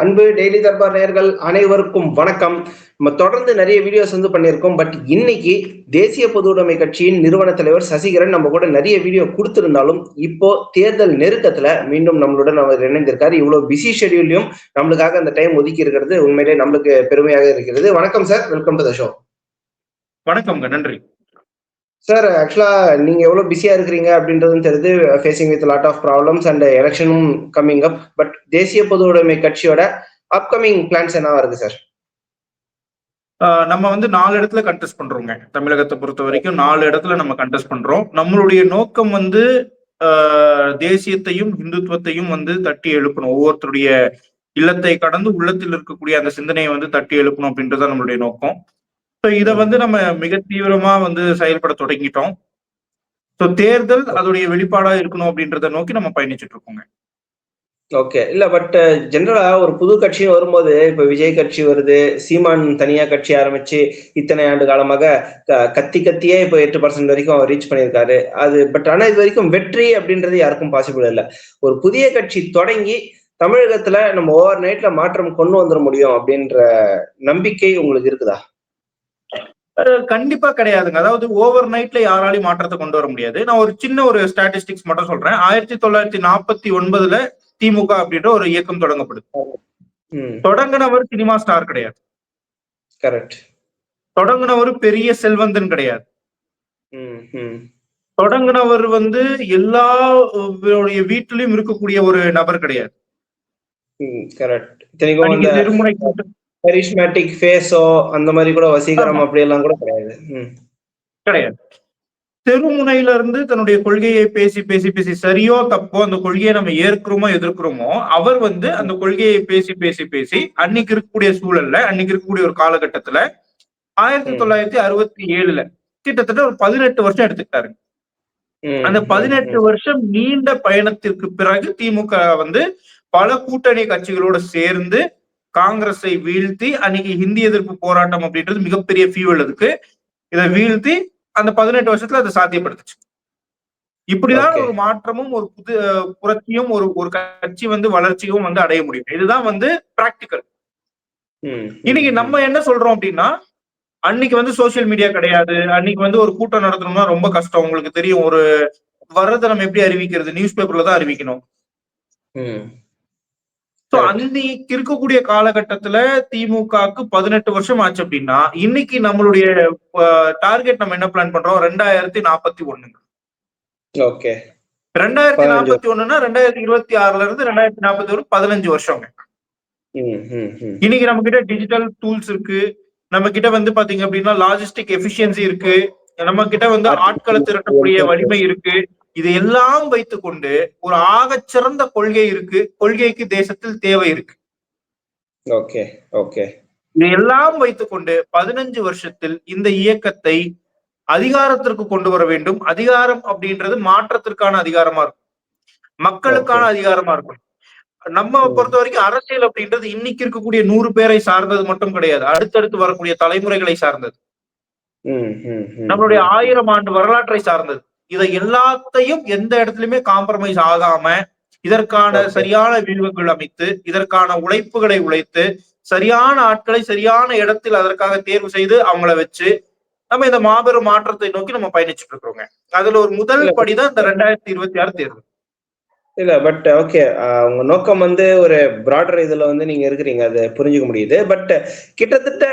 அன்பு டெய்லி தர்பார் நேர்கள் அனைவருக்கும் வணக்கம். நம்ம தொடர்ந்து நிறைய வீடியோஸ் வந்து பண்ணியிருக்கோம். பட் இன்னைக்கு தேசிய பொதுவுடைமை கட்சியின் நிறுவன தலைவர் சசிகரன் நம்ம கூட நிறைய வீடியோ கொடுத்திருந்தாலும் இப்போ தேர்தல் நெருக்கத்துல மீண்டும் நம்மளுடன் அவர் இணைந்திருக்காரு. இவ்வளவு பிஸி ஷெடியூல்லையும் நம்மளுக்காக அந்த டைம் ஒதுக்கி இருக்கிறது உண்மையிலே நம்மளுக்கு பெருமையாக இருக்கிறது. வணக்கம் sir welcome to the show வணக்கம் நன்றி. சார் ஆக்சுவலா நீங்க எவ்வளவு பிஸியா இருக்கிறீங்க அப்படின்றதும் தெரியுது facing with lot of problems and எலெக்ஷனும் coming up but தேசிய பொது உடைமை கட்சியோட அப்கமிங் பிளான்ஸ் என்னவா இருக்கு சார் நம்ம வந்து நாலு இடத்துல கண்டெஸ்ட் பண்றோங்க. தமிழகத்தை பொறுத்த வரைக்கும் நாலு இடத்துல நம்ம கண்டெஸ்ட் பண்றோம். நம்மளுடைய நோக்கம் வந்து தேசியத்தையும் இந்துத்துவத்தையும் வந்து தட்டி எழுப்பணும். ஒவ்வொருத்தருடைய இல்லத்தை கடந்து உள்ளத்தில் இருக்கக்கூடிய அந்த சிந்தனையை வந்து தட்டி எழுப்பணும் அப்படின்றது நம்மளுடைய நோக்கம். ஸோ இதை வந்து நம்ம மிக தீவிரமா வந்து செயல்பட தொடங்கிட்டோம். ஸோ தேர்தல் அதோடைய வெளிப்பாடா இருக்கணும் அப்படின்றத நோக்கி நம்ம பயணிச்சுட்டு இருக்கோங்க. ஓகே இல்ல பட் ஜென்ரலா uh, ஒரு புது கட்சி வரும்போது இப்ப விஜய் கட்சி வருது சீமான் தனியா கட்சி ஆரம்பிச்சு இத்தனை ஆண்டு காலமாக க- கத்தி கத்தியே இப்போ எட்டு பர்சன்ட் வரைக்கும் ரீச் பண்ணியிருக்காரு. அது பட் ஆனா இது வரைக்கும் வெற்றி அப்படின்றது யாருக்கும் பாசிபிள் இல்லை. ஒரு புதிய கட்சி தொடங்கி தமிழகத்துல நம்ம ஓவர் நைட்ல மாற்றம் கொண்டு வந்துட முடியும் அப்படின்ற நம்பிக்கை உங்களுக்கு இருக்குதா? கண்டிப்பா கிடையாதுங்க. அதாவது ஓவர் நைட்ல யாராலையும் மாற்றத்தை கொண்டு வர முடியாது. நான் ஒரு சின்ன ஒரு ஸ்டாட்டிஸ்டிக்ஸ் மட்டும் சொல்றேன். ஆயிரத்தி தொள்ளாயிரத்தி நாற்பத்தி ஒன்பதுல திமுக அப்படின்ற ஒரு இயக்கம் தொடங்கப்படுது. தொடங்கினவர் சினிமா ஸ்டார் கிடையாது. கரெக்ட் தொடங்கினவர் பெரிய செல்வந்தன் கிடையாது. தொடங்கினவர் வந்து எல்லா வீட்டிலும் இருக்கக்கூடிய ஒரு நபர் கிடையாது. கரெக்ட் இத்தனைக்கும் கரிஷ்மேட்டிக் ஃபேஸோ அந்த மாதிரி கூட வசீகரம் அப்படி எல்லாம் கூட கிடையாது. ம். கிடையாது. தெருமுனையில இருந்து தன்னுடைய கொள்கையை பேசி பேசி பேசி சரியோ தப்போ அந்த கொள்கையை நம்ம ஏற்கிறோமோ எதிர்க்கிறோமோ அவர் வந்து அந்த கொள்கையை பேசி பேசி பேசி அன்னைக்கு இருக்கக்கூடிய சூழல்ல அன்னைக்கு இருக்கக்கூடிய ஒரு காலகட்டத்துல ஆயிரத்தி. தொள்ளாயிரத்தி அறுபத்தி ஏழுல கிட்டத்தட்ட ஒரு பதினெட்டு வருஷம் எடுத்துக்கிட்டாரு. அந்த பதினெட்டு. வருஷம் நீண்ட பயணத்திற்கு பிறகு திமுக வந்து பல கூட்டணி கட்சிகளோட சேர்ந்து காங்கிரஸை வீழ்த்தி அன்னைக்கு ஹிந்தி எதிர்ப்பு போராட்டம் அப்படின்றது மிகப்பெரிய ஃபியூவல் அதுக்கு. இதை வீழ்த்தி அந்த பதினெட்டு வருஷத்துல அதை சாத்தியப்படுத்துச்சு. இப்படிதான். ஒரு மாற்றமும் ஒரு புது புரட்சியும் ஒரு ஒரு கட்சி வந்து வளர்ச்சியும் வந்து அடைய முடியும். இதுதான் வந்து பிராக்டிக்கல் இன்னைக்கு. நம்ம என்ன சொல்றோம் அப்படின்னா அன்னைக்கு வந்து சோஷியல் மீடியா கிடையாது. அன்னைக்கு வந்து ஒரு கூட்டம் நடத்தணும்னா ரொம்ப கஷ்டம். உங்களுக்கு தெரியும் ஒரு வர்றதை நம்ம எப்படி அறிவிக்கிறது? நியூஸ் பேப்பர்ல தான் அறிவிக்கணும். சோ. அன்னைக்கு இருக்கக்கூடிய காலகட்டத்துல திமுகக்கு பதினெட்டு வருஷம் ஆச்சு அப்படின்னா இன்னைக்கு நம்மளுடைய டார்கெட் நம்ம என்ன பிளான் பண்றோம்? ரெண்டாயிரத்தி நாற்பத்தி ஒண்ணுங்க. ஓகே ரெண்டாயிரத்தி நாற்பத்தி ஒண்ணுன்னா ரெண்டாயிரத்தி இருபத்தி ஆறுல இருந்து ரெண்டாயிரத்தி நாற்பத்தி ஒரு பதினஞ்சு வருஷங்க. இன்னைக்கு நம்ம கிட்ட டிஜிட்டல் டூல்ஸ் இருக்கு. நம்ம கிட்ட வந்து பாத்தீங்க அப்படின்னா லாஜிஸ்டிக் எஃபிஷியன்சி இருக்கு. நம்ம கிட்ட வந்து ஆட்களை திரட்டக்கூடிய வலிமை இருக்கு. இது எல்லாம் வைத்துக்கொண்டு ஒரு ஆகச் சிறந்த கொள்கை இருக்கு. கொள்கைக்கு தேசத்தில் தேவை இருக்கு. Okay okay. இது எல்லாம் வைத்துக்கொண்டு பதினஞ்சு வருஷத்தில் இந்த இயக்கத்தை அதிகாரத்திற்கு கொண்டு வர வேண்டும். அதிகாரம் அப்படின்றது மாற்றத்திற்கான அதிகாரமா இருக்கும். மக்களுக்கான அதிகாரமா இருக்கும். நம்ம. பொறுத்த வரைக்கும் அரசியல் அப்படின்றது இன்னைக்கு இருக்கக்கூடிய நூறு பேரை சார்ந்தது மட்டும் கிடையாது. அடுத்தடுத்து வரக்கூடிய தலைமுறைகளை சார்ந்தது. நம்மளுடைய ஆயிரம் ஆண்டு வரலாற்றை சார்ந்தது. இதை எல்லாத்தையும் எந்த இடத்துலயுமே காம்ப்ரமைஸ் ஆகாம இதற்கான. சரியான வியூகங்கள் அமைத்து இதற்கான உழைப்புகளை உழைத்து சரியான ஆட்களை சரியான இடத்தில் அதற்காக தேர்வு செய்து அவங்கள வச்சு நம்ம இந்த மாபெரும் மாற்றத்தை நோக்கி நம்ம பயணிச்சுட்டு இருக்கிறோங்க அதுல ஒரு முதல். படிதான் இந்த ரெண்டாயிரத்தி இருபத்தி ஆறு தேர்வு இல்ல பட் ஓகே உங்க நோக்கம் வந்து ஒரு பிராடர் இதுல வந்து நீங்க இருக்கிறீங்க அது புரிஞ்சுக்க முடியுது பட் கிட்டத்தட்ட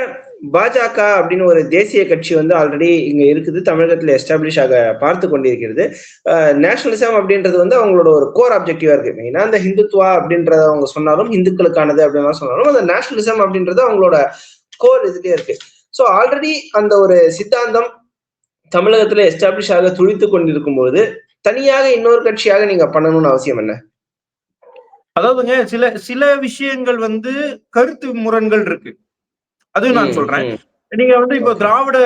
பாஜக அப்படின்னு ஒரு தேசிய கட்சி வந்து ஆல்ரெடி இங்க இருக்குது தமிழகத்துல எஸ்டாப்ளிஷ் ஆக பார்த்து கொண்டிருக்கிறது. நேஷனலிசம் அப்படின்றது வந்து அவங்களோட ஒரு கோர் ஆப்ஜெக்டிவா இருக்கு. மெயினா அந்த ஹிந்துத்வா அப்படின்றத அவங்க சொன்னாலும் இந்துக்களுக்கானது அப்படின்னு சொன்னாலும் அந்த நேஷனலிசம் அப்படின்றது அவங்களோட கோர் இதுலயே இருக்கு. ஸோ ஆல்ரெடி அந்த ஒரு சித்தாந்தம் தமிழகத்துல எஸ்டாப்ளிஷ் ஆக துடித்து கொண்டிருக்கும் போது தனியாக இன்னொரு கட்சியாக நீங்க பண்ணணும்னு அவசியம் என்ன? அதாவதுங்க சில சில விஷயங்கள் வந்து கருத்து முரண்கள் இருக்கு. அதுவும் நான் சொல்றேன். நீங்க வந்து இப்போ. திராவிட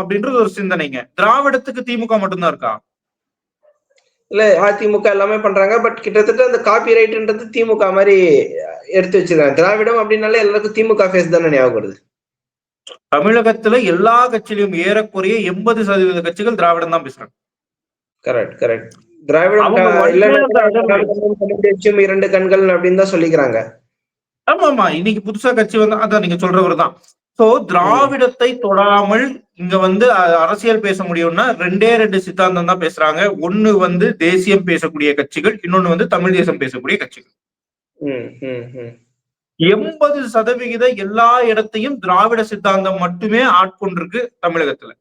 அப்படின்றது ஒரு சிந்தனைங்க. திராவிடத்துக்கு திமுக மட்டும்தான் இருக்கா? இல்ல அதிமுக எல்லாமே பண்றாங்க. பட் கிட்டத்தட்ட அந்த காப்பி ரைட்ன்றது திமுக மாதிரி எடுத்து வச்சிருக்காங்க திராவிடம் அப்படின்னாலே எல்லாருக்கும் திமுக ஃபேஸ் தானே ஞாபகம் வருது. தமிழகத்துல எல்லா கட்சியிலும் ஏறக்குறைய எண்பது சதவீத கட்சிகள் திராவிடம் தான் பேசுறாங்க. கரெக்ட் கரெக்ட் திராவிடம் இரண்டு கண்கள் அப்படின்னு தான் சொல்லிக்கிறாங்க. ஆமா ஆமா இன்னைக்கு புதுசா கட்சி வந்து அதான் நீங்க சொல்றவர் தான் சோ திராவிடத்தை தொடாமல் இங்க வந்து அரசியல் பேச முடியும்னா ரெண்டே ரெண்டு சித்தாந்தம் தான் பேசுறாங்க ஒண்ணு வந்து தேசியம் பேசக்கூடிய கட்சிகள் இன்னொன்னு வந்து தமிழ் தேசம் பேசக்கூடிய கட்சிகள். எண்பது சதவிகித எல்லா இடத்தையும் திராவிட சித்தாந்தம் மட்டுமே ஆட்கொண்டிருக்கு தமிழகத்துல.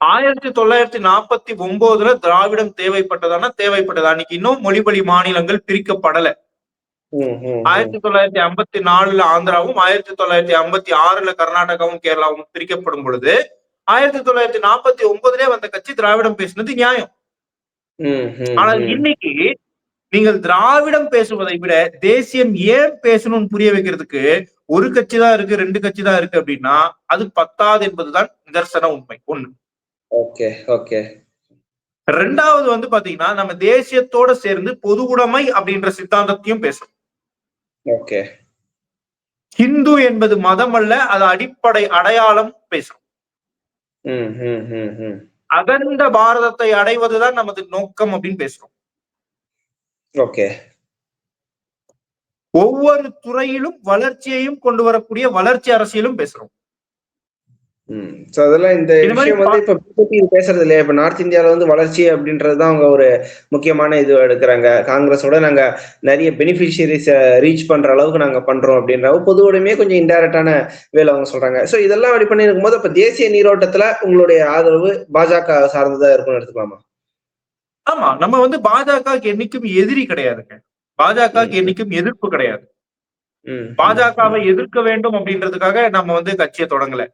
ஆயிரத்தி தொள்ளாயிரத்தி நாற்பத்தி ஒன்பதுல திராவிடம் தேவைப்பட்டதானா தேவைப்பட்டது அன்னைக்கு இன்னும் மொழிவழி மாநிலங்கள் பிரிக்கப்படல. ஆயிரத்தி தொள்ளாயிரத்தி ஐம்பத்தி நாலுல ஆந்திராவும் ஆயிரத்தி தொள்ளாயிரத்தி ஐம்பத்தி ஆறுல கர்நாடகாவும் கேரளாவும் பிரிக்கப்படும் பொழுது ஆயிரத்தி தொள்ளாயிரத்தி நாற்பத்தி ஒன்பதுலயே வந்த கட்சி திராவிடம் பேசினது நியாயம். ஆனால். இன்னைக்கு நீங்கள் திராவிடம் பேசுவதை விட தேசியம் ஏன் பேசணும்னு புரிய வைக்கிறதுக்கு ஒரு கட்சி தான் இருக்கு ரெண்டு கட்சி தான் இருக்கு அப்படின்னா அது பத்தாது என்பதுதான் நிதர்சன உண்மை ஒண்ணு. Okay okay. ரெண்டாவது வந்து பாத்தீங்கன்னா நம்ம தேசியத்தோட சேர்ந்து பொது உடைமை அப்படின்ற சித்தாந்தத்தையும் பேசணும். ஹிந்து என்பது மதம் அல்ல அது அடிப்படை அடையாளம் பேசணும் ம், ம், ம், ம். அகண்ட பாரதத்தை அடைவதுதான் நமது நோக்கம் அப்படின்னு பேசுறோம். ஓகே. ஒவ்வொரு துறையிலும் வளர்ச்சியையும் கொண்டு வரக்கூடிய வளர்ச்சி அரசியலும் பேசுறோம். So அதெல்லாம் இந்த விஷயம் வந்து இப்ப பிஜேபி பேசுறது இல்லையா? இப்ப நார்த் இந்தியால வந்து வளர்ச்சி அப்படின்றதுதான் அவங்க ஒரு முக்கியமான இது எடுக்கிறாங்க. காங்கிரஸோட நாங்க நிறைய பெனிஃபிஷியரிஸ் ரீச் பண்ற அளவுக்கு நாங்க பண்றோம் அப்படின்ற பொது உடைமையே கொஞ்சம் இன்டைரக்டான வேலை அவங்க சொல்றாங்க. சோ இதெல்லாம் அப்படி பண்ணி இருக்கும்போது அப்ப தேசிய நீரோட்டத்துல உங்களுடைய ஆதரவு பாஜக சார்ந்ததா இருக்கும்னு எடுத்துக்கலாமா? ஆமா. நம்ம வந்து பாஜகவுக்கு என்னைக்கும் எதிரி கிடையாதுங்க. பாஜகவுக்கு என்னைக்கும் எதிர்ப்பு கிடையாது. பாஜகவை எதிர்க்க வேண்டும் அப்படின்றதுக்காக நம்ம வந்து கட்சியை தொடங்கல.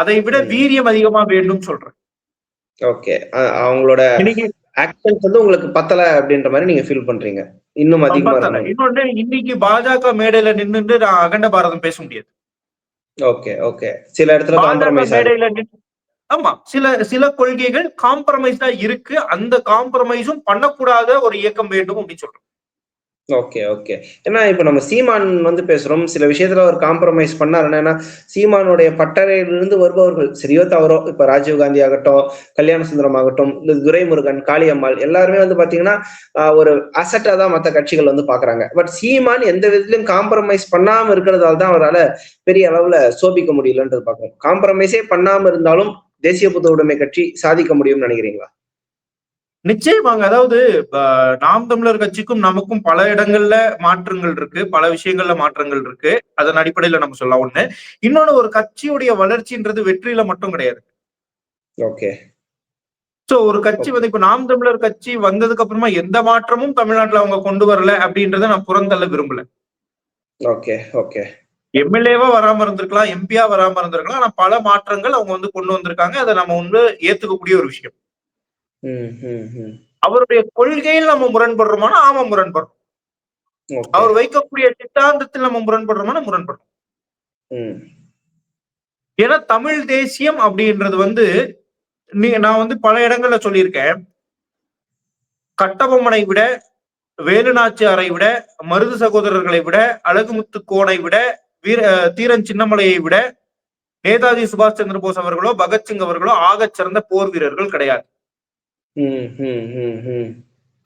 அதை விட. வீரியம் அதிகமா வேண்டும் சொல்றேன். ஓகே அவங்களோட ஆக்ஷன்ஸ் வந்து உங்களுக்கு பத்தல அப்படின்ற மாதிரி நீங்க ஃபீல் பண்றீங்க. இன்னும் அதிகமா இன்னொன்னு இன்னைக்கு பாஜக மேடையில நின்னுட்டு நான் அகண்ட பாரதம் பேச முடியாது. ஓகே ஓகே சில இடத்துல காம்ப்ரமைஸ் மேடையில ஆமா. சில சில கொள்கைகள் காம்ப்ரமைஸ் தான் இருக்கு. அந்த காம்ப்ரமைஸும் பண்ணக்கூடாத ஒரு இயக்கம் வேண்டும் அப்படின்னு சொல்றோம். ஓகே ஓகே ஏன்னா இப்ப நம்ம சீமான் வந்து பேசுறோம். சில விஷயத்துல அவர் காம்ப்ரமைஸ் பண்ணார். ஏன்னா சீமானுடைய பட்டறையிலிருந்து வருபவர்கள் சரியோ தவறோ இப்ப ராஜீவ் காந்தி ஆகட்டும் கல்யாண சுந்தரம் ஆகட்டும் இந்த துரைமுருகன் காளியம்மாள் எல்லாருமே வந்து பாத்தீங்கன்னா ஆஹ், ஒரு அசட்டா தான் மத்த கட்சிகள் வந்து பாக்குறாங்க. பட் சீமான் எந்த விதத்திலும் காம்ப்ரமைஸ் பண்ணாம இருக்கிறதால தான் அவரால பெரிய அளவுல சோபிக்க முடியலன்றது பாக்குறோம். காம்ப்ரமைஸே பண்ணாம இருந்தாலும் தேசிய புத்த உடைமை கட்சி சாதிக்க முடியும்னு நினைக்கிறீங்களா? நிச்சயமாங்க அதாவது நாம் தமிழர் கட்சிக்கும் நமக்கும் பல இடங்கள்ல மாற்றங்கள் இருக்கு பல விஷயங்கள்ல மாற்றங்கள் இருக்கு. அதன் அடிப்படையில நம்ம சொல்லலாம் ஒண்ணு. இன்னொன்னு ஒரு கட்சியுடைய வளர்ச்சின்றது வெற்றியில மட்டும் கிடையாது. ஓகே. சோ ஒரு கட்சி வந்து இப்ப நாம் தமிழர் கட்சி வந்ததுக்கு அப்புறமா எந்த மாற்றமும் தமிழ்நாட்டுல அவங்க கொண்டு வரல அப்படின்றத நான் புறந்தள்ள விரும்பல. Okay okay. எம்எல்ஏவா வராம இருந்திருக்கலாம் எம்பியா வராம இருந்திருக்கலாம் ஆனா பல மாற்றங்கள் அவங்க வந்து கொண்டு வந்திருக்காங்க. அதை நம்ம வந்து ஏத்துக்கக்கூடிய ஒரு விஷயம். அவருடைய கொள்கையில் நம்ம முரண்படுறோமானா ஆமா முரண்படுறோம். அவர் வைக்கக்கூடிய சித்தாந்தத்தில் நம்ம முரண்படுறோமானா முரண்படுறோம். ஏன்னா தமிழ் தேசியம் அப்படின்றது வந்து நீ நான் வந்து பல இடங்கள்ல சொல்லியிருக்கேன். கட்டபொம்மனை விட வேலுநாச்சியாரை விட மருது சகோதரர்களை விட அழகுமுத்து கோனை விட வீர தீரன் சின்னமலையை விட நேதாஜி சுபாஷ் சந்திர போஸ் அவர்களோ பகத்சிங் அவர்களோ ஆகச் சிறந்த போர் வீரர்கள் கிடையாது.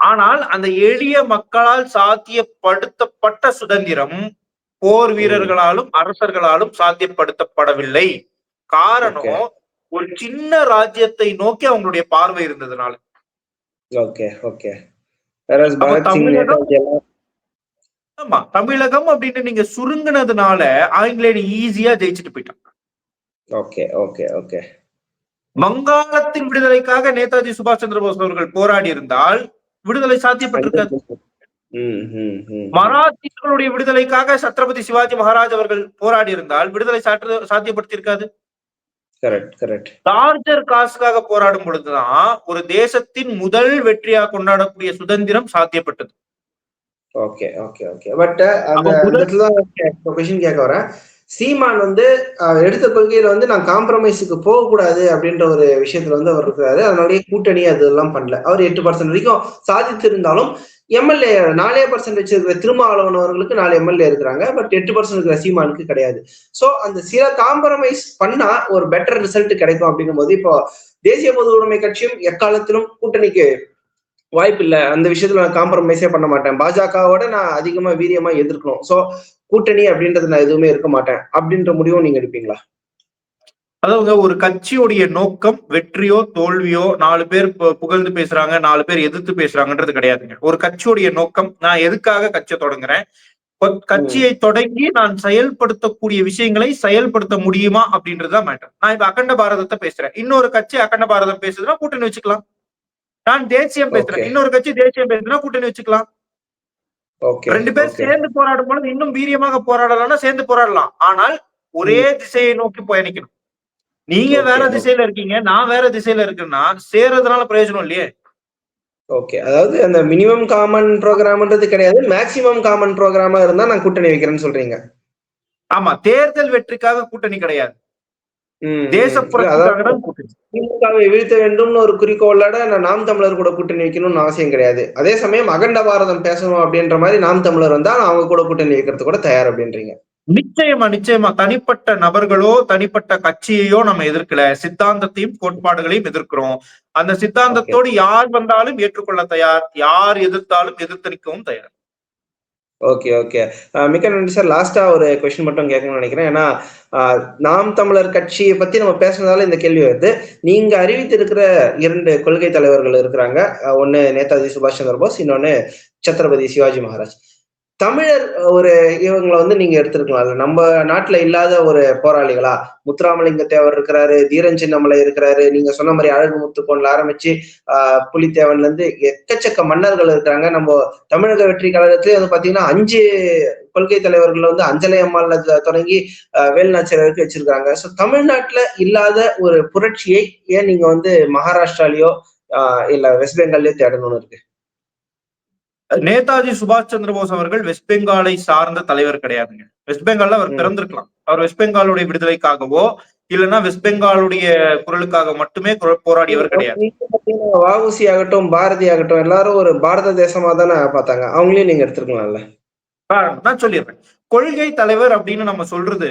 ஆனால் அந்த எளிய மக்களால் சாத்தியப்படுத்தப்பட்ட சுதந்திரம் போர் வீரர்களாலும் அரசர்களாலும் சாத்தியப்படுத்தப்படவில்லை. காரணம். ஒரு சின்ன ராஜ்யத்தை நோக்கி அவங்களுடைய பார்வை இருந்ததுனால. Okay okay. ஆமா தமிழகம் அப்படின்னு நீங்க சுருங்குனதுனால ஆங்கிலேயன் ஈஸியா ஜெயிச்சுட்டு போயிட்டான் ஓகே ஓகே ஓகே. வங்காளத்தின் விடுதலைக்காக நேதாஜி சுபாஷ் சந்திர போஸ் அவர்கள் போராடி இருந்தால் விடுதலை சாத்தியப்பட்டிருக்காது. மராத்தியர்களுடைய விடுதலைக்காக சத்ரபதி சிவாஜி மகாராஜ் அவர்கள் போராடி இருந்தால் விடுதலை சாத்தியப்படுத்தியிருக்காது. கரெக்ட் கரெக்ட் லார்ஜர் காசுக்காக போராடும் பொழுதுதான் ஒரு தேசத்தின் முதல் வெற்றியா கொண்டாடக்கூடிய சுதந்திரம் சாத்தியப்பட்டது. ஓகே ஓகே ஓகே பட் அந்த கேட்க வரேன். சீமான் வந்து எடுத்த கொள்கையில வந்து நான் காம்ப்ரமைஸுக்கு போகக்கூடாது அப்படின்ற ஒரு விஷயத்துல வந்து அவர் இருக்கிறாரு. அதனாலேயே கூட்டணி அதெல்லாம் பண்ணல. அவர் எட்டு பர்சன்ட் வரைக்கும் சாதித்திருந்தாலும் எம்எல்ஏ நாலே பர்சன்ட் வச்சிருக்கிற திருமாவளவன் அவர்களுக்கு நாலு எம்எல்ஏ இருக்கிறாங்க. பட் எட்டு பர்சன்ட் இருக்கிற சீமானுக்கு கிடையாது. சோ அந்த சில காம்ப்ரமைஸ் பண்ணா ஒரு பெட்டர் ரிசல்ட் கிடைக்கும் அப்படிங்கும் போது இப்போ தேசிய பொது உடைமை கட்சியும் எக்காலத்திலும் கூட்டணிக்கு வாய்ப்பு இல்ல அந்த விஷயத்துல நான் காம்ப்ரமைஸே பண்ண மாட்டேன். பாஜகவோட நான் அதிகமா வீரியமா எதிர்க்கணும். சோ கூட்டணி அப்படின்றது நான் எதுவுமே இருக்க மாட்டேன். அப்படின்ற முடிவும் நீங்க எடுப்பீங்களா? அதாவது ஒரு கட்சியுடைய நோக்கம் வெற்றியோ தோல்வியோ நாலு பேர் புகழ்ந்து பேசுறாங்க நாலு பேர் எதிர்த்து பேசுறாங்கன்றது கிடையாதுங்க. ஒரு கட்சியுடைய நோக்கம் நான் எதுக்காக கட்சியை தொடங்குறேன்? கட்சியை தொடங்கி நான் செயல்படுத்தக்கூடிய விஷயங்களை செயல்படுத்த முடியுமா அப்படின்றதுதான் மேட்டர் நான் இப்ப அகண்ட பாரதத்தை பேசுறேன். இன்னொரு கட்சி அகண்ட பாரதம் பேசுதுன்னா கூட்டணி வச்சுக்கலாம். நான் தேசியம் பேசுறேன். இன்னொரு கட்சி தேசியம் பேசுதுன்னா கூட்டணி வச்சுக்கலாம். ஓகே ரெண்டு பேர் சேர்ந்து போராடும் பொழுது இன்னும் வீரியமாக போராடலாம்னா சேர்ந்து போராடலாம். ஆனால் ஒரே திசையை நோக்கி பயணிக்கணும். நீங்க வேற. திசையில இருக்கீங்க நான் வேற திசையில இருக்கேன்னா சேர்றதுனால பிரயோஜனம் இல்லையே. ஓகே அதாவது அந்த மினிமம் காமன் ப்ரோக்ராம்ன்றது கிடையாது. மேக்ஸிமம் காமன் ப்ரோக்ராமா இருந்தா நான் கூட்டணி வைக்கிறேன்னு சொல்றீங்க. ஆமா தேர்தல் வெற்றிக்காக கூட்டணி கிடையாது. திமுகவை வீழ்த்த வேண்டும்னு ஒரு குறிக்கோளோட நான் நாம் தமிழர் கூட கூட்டணி வைக்கணும்னு அவசியம் கிடையாது. அதே சமயம் அகண்ட பாரதம் பேசணும் அப்படின்ற மாதிரி நாம் தமிழர் வந்தா நான் அவங்க கூட கூட்டணி வைக்கிறது கூட தயார் அப்படின்றீங்க. நிச்சயமா நிச்சயமா. தனிப்பட்ட நபர்களோ தனிப்பட்ட கட்சியையோ நம்ம எதிர்க்கல. சித்தாந்தத்தையும் கோட்பாடுகளையும் எதிர்க்கிறோம். அந்த சித்தாந்தத்தோடு யார் வந்தாலும் ஏற்றுக்கொள்ள தயார். யார் எதிர்த்தாலும் எதிர்த்து நிற்கவும் தயார். ஓகே ஓகே மிக்க நன்றி சார் லாஸ்டா ஒரு கொஸ்டின் மட்டும் கேட்கணும்னு நினைக்கிறேன். ஏன்னா நாம் தமிழர் கட்சியை பத்தி நம்ம பேசுனதால இந்த கேள்வி வருது. நீங்க அறிவித்திருக்கிற இரண்டு கொள்கை தலைவர்கள் இருக்கிறாங்க. அஹ், நேதாஜி சுபாஷ் சந்திர போஸ் இன்னொன்னு சத்ரபதி சிவாஜி மகாராஜ். தமிழர் ஒரு இவங்களை வந்து நீங்க எடுத்துருக்கலாம். நம்ம நாட்டுல இல்லாத ஒரு போராளிகளா? முத்துராமலிங்க தேவர் இருக்கிறாரு தீரன் சின்னமலை இருக்கிறாரு. நீங்க சொன்ன மாதிரி அழகு முத்துக்கோன்ல ஆரம்பிச்சு ஆஹ் புலித்தேவன்ல இருந்து எக்கச்சக்க மன்னர்கள் இருக்கிறாங்க. நம்ம தமிழக வெற்றி கழகத்திலே வந்து பாத்தீங்கன்னா அஞ்சு கொள்கை தலைவர்கள் வந்து அஞ்சலை அம்மாள்ல தொடங்கி ஆஹ் வரைக்கும் வச்சிருக்காங்க ஸோ தமிழ்நாட்டுல இல்லாத ஒரு புரட்சியை ஏன் நீங்க வந்து மகாராஷ்டிராலயோ ஆஹ் இல்ல வெஸ்ட் பெங்கால்லயோ தேடணும்னு இருக்கு? நேதாஜி சுபாஷ் சந்திர போஸ் அவர்கள் வெஸ்ட் பெங்காலை சார்ந்த தலைவர் கிடையாதுங்க. வெஸ்ட் பெங்கால்ல அவர். பிறந்திருக்கலாம். அவர் வெஸ்ட் பெங்காலுடைய விடுதலைக்காகவோ இல்லைன்னா வெஸ்ட் பெங்காலுடைய குரலுக்காக மட்டுமே போராடியவர் கிடையாது. வஉசி ஆகட்டும் பாரதி ஆகட்டும் எல்லாரும் ஒரு பாரத தேசமா தானே பார்த்தாங்க. அவங்களையும் நீங்க எடுத்திருக்கலாம்ல? நான் சொல்லிடுறேன். கொள்கை தலைவர் அப்படின்னு நம்ம சொல்றது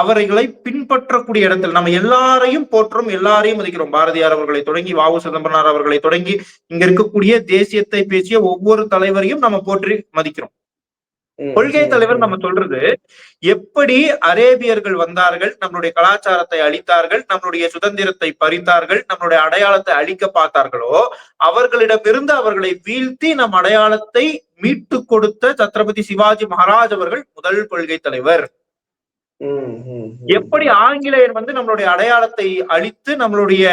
அவர்களை பின்பற்றக்கூடிய இடத்தில் நம்ம எல்லாரையும் போற்றோம் எல்லாரையும் மதிக்கிறோம். பாரதியார் அவர்களை தொடங்கி வாவு சிதம்பரனார் அவர்களை தொடங்கி இங்க இருக்கக்கூடிய தேசியத்தை பேசிய ஒவ்வொரு தலைவரையும் நம்ம போற்றி மதிக்கிறோம். கொள்கை தலைவர். நம்ம சொல்றது எப்படி அரேபியர்கள் வந்தார்கள் நம்மளுடைய கலாச்சாரத்தை அழித்தார்கள் நம்மளுடைய சுதந்திரத்தை பறித்தார்கள் நம்மளுடைய அடையாளத்தை அழிக்க பார்த்தார்களோ அவர்களிடமிருந்து அவர்களை வீழ்த்தி நம் அடையாளத்தை மீட்டு கொடுத்த சத்ரபதி சிவாஜி மகாராஜ் அவர்கள் முதல் கொள்கை தலைவர். எப்படி ஆங்கிலேயர் வந்து நம்மளுடைய அடையாளத்தை அழித்து நம்மளுடைய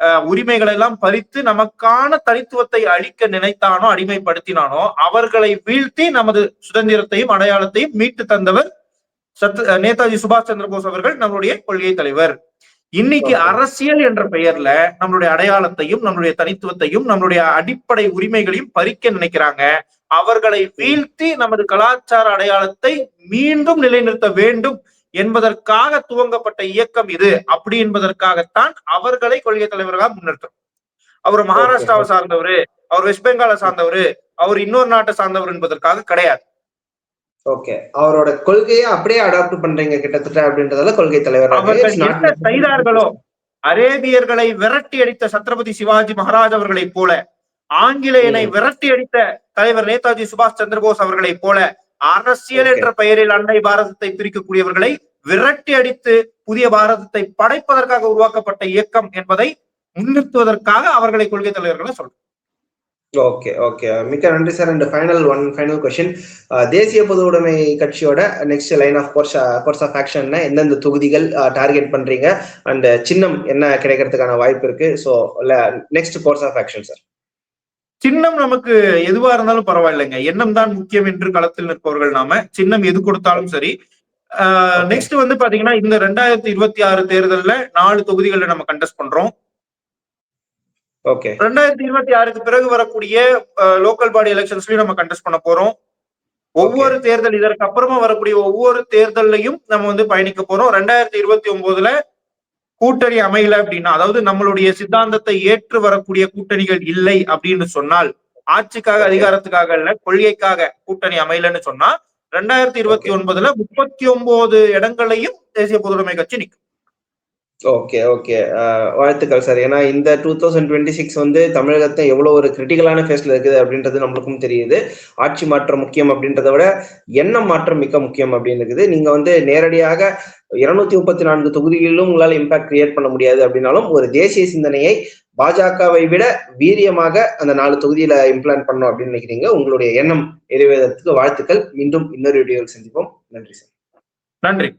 உரிமைகளை எல்லாம் பறித்து நமக்கான தனித்துவத்தை அழிக்க நினைத்தானோ அடிமைப்படுத்தினானோ அவர்களை வீழ்த்தி நமது சுதந்திரத்தையும் அடையாளத்தையும் மீட்டு தந்தவர் சத் நேதாஜி சுபாஷ் சந்திர போஸ் அவர்கள் நம்மளுடைய கொள்கை தலைவர் இன்னைக்கு. அரசியல் என்ற பெயர்ல நம்மளுடைய அடையாளத்தையும் நம்மளுடைய தனித்துவத்தையும் நம்மளுடைய அடிப்படை உரிமைகளையும் பறிக்க நினைக்கிறாங்க அவர்களை வீழ்த்தி நமது கலாச்சார அடையாளத்தை மீண்டும் நிலைநிறுத்த வேண்டும் என்பதற்காக துவங்கப்பட்ட இயக்கம் இது. அப்படி என்பதற்காகத்தான் அவர்களை கொள்கை தலைவர்களாக முன்னிறுத்தும் அவர் மகாராஷ்டிராவை சார்ந்தவரு அவர் வெஸ்ட் பெங்காலை சார்ந்தவரு அவர் இன்னொரு நாட்டை சார்ந்தவர் என்பதற்காக கிடையாது. ஓகே. அவரோட கொள்கையை அப்படியே அடாப்ட் பண்றீங்க கிட்டத்தட்ட அப்படின்றதால கொள்கை தலைவர் அவர்கள் என்ன செய்தார்களோ அரேபியர்களை விரட்டி அடித்த சத்ரபதி சிவாஜி மகாராஜ் அவர்களைப் போல ஆங்கிலேயனை. விரட்டி அடித்த தலைவர் நேதாஜி சுபாஷ் சந்திரபோஸ் அவர்களைப் போல அரசியல். என்ற பெயரில் அன்னை பாரதத்தை பிரிக்கக்கூடியவர்களை விரட்டி அடித்து புதிய பாரதத்தை படைப்பதற்காக உருவாக்கப்பட்ட இயக்கம் என்பதை முன்னிறுத்துவதற்காக அவர்களை கொள்கை தலைவர்களை சொல்றேன் ஓகே ஓகே. மிக்க நன்றி sir. And final one final question தேசிய பொது உடைமை கட்சியோட next line of course course of action எந்தெந்த தொகுதிகள் டார்கெட் பண்றீங்க? அண்ட் சின்னம் என்ன கிடைக்கிறதுக்கான வாய்ப்பு இருக்கு? So next course of action sir சின்னம் நமக்கு எதுவா இருந்தாலும் பரவாயில்லைங்க. எண்ணம் தான் முக்கியம் என்று களத்தில் நிற்பவர்கள் நாம. சின்னம் எது கொடுத்தாலும் சரி. நெக்ஸ்ட் வந்து பாத்தீங்கன்னா இந்த ரெண்டாயிரத்தி இருபத்தி ஆறு தேர்தல்ல நாலு தொகுதிகளை நம்ம கண்டெஸ்ட் பண்றோம். ஓகே. ரெண்டாயிரத்தி இருபத்தி ஆறுக்கு பிறகு வரக்கூடிய லோக்கல் பாடி எலெக்ஷன்ஸ்லயும் நம்ம கண்டெஸ்ட் பண்ண போறோம். ஒவ்வொரு தேர்தல் இதற்கு அப்புறமா வரக்கூடிய ஒவ்வொரு தேர்தல்லையும் நம்ம வந்து பயணிக்க போறோம். ரெண்டாயிரத்தி இருபத்தி ஒன்பதுல கூட்டணி அமையல அப்படின்னா அதாவது நம்மளுடைய சித்தாந்தத்தை ஏற்று வரக்கூடிய கூட்டணிகள் இல்லை அப்படின்னு சொன்னால் ஆட்சிக்காக அதிகாரத்துக்காக இல்ல கொள்கைக்காக கூட்டணி அமையலன்னு சொன்னா ரெண்டாயிரத்தி இருபத்தி ஒன்பதுல முப்பத்தி ஒன்பது இடங்களையும் தேசிய பொதுவுடைமை கட்சி நிற்கும் ஓகே ஓகே வாழ்த்துக்கள் சார் ஏன்னா இந்த டூ தௌசண்ட் டுவெண்ட்டி சிக்ஸ் வந்து தமிழகத்தை எவ்வளோ ஒரு கிரிட்டிக்கலான ஃபேஸில் இருக்குது அப்படின்றது நம்மளுக்கும் தெரியுது. ஆட்சி மாற்றம் முக்கியம் அப்படின்றத விட எண்ணம் மாற்றம் மிக முக்கியம் அப்படின்னு இருக்குது. நீங்கள் வந்து நேரடியாக இருநூத்தி முப்பத்தி நான்கு தொகுதிகளிலும் உங்களால் இம்பாக்ட் கிரியேட் பண்ண முடியாது அப்படின்னாலும் ஒரு தேசிய சிந்தனையை பாஜகவை விட வீரியமாக அந்த நாலு தொகுதியில இம்ப்ளான் பண்ணணும் அப்படின்னு நினைக்கிறீங்க. உங்களுடைய எண்ணம் நிறைவேறதுக்கு வாழ்த்துக்கள். மீண்டும் இன்னொரு வீடியோவில் சந்திப்போம். நன்றி சார் நன்றி.